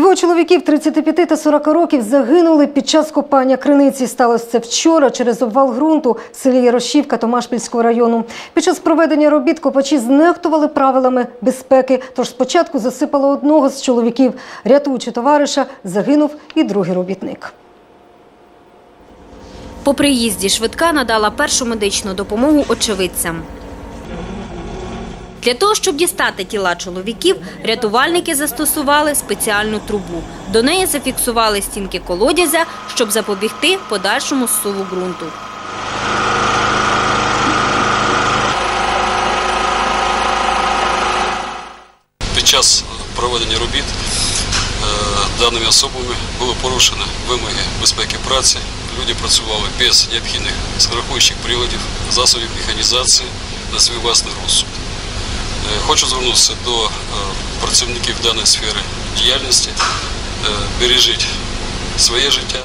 Двоє чоловіків 35 та 40 років загинули під час копання криниці. Сталося це вчора через обвал ґрунту в селі Ярошівка Томашпільського району. Під час проведення робіт копачі знехтували правилами безпеки, тож спочатку засипало одного з чоловіків. Рятуючи товариша, загинув і другий робітник. По приїзді швидка надала першу медичну допомогу очевидцям. Для того, щоб дістати тіла чоловіків, рятувальники застосували спеціальну трубу. До неї зафіксували стінки колодязя, щоб запобігти подальшому зсуву ґрунту. Під час проведення робіт е, даними особами було порушено вимоги безпеки праці. Люди працювали без необхідних страхуючих приладів, засобів механізації на свій власний розсуд. Хочу звернутися до е, працівників даної сфери діяльності. Е, Бережіть своє життя.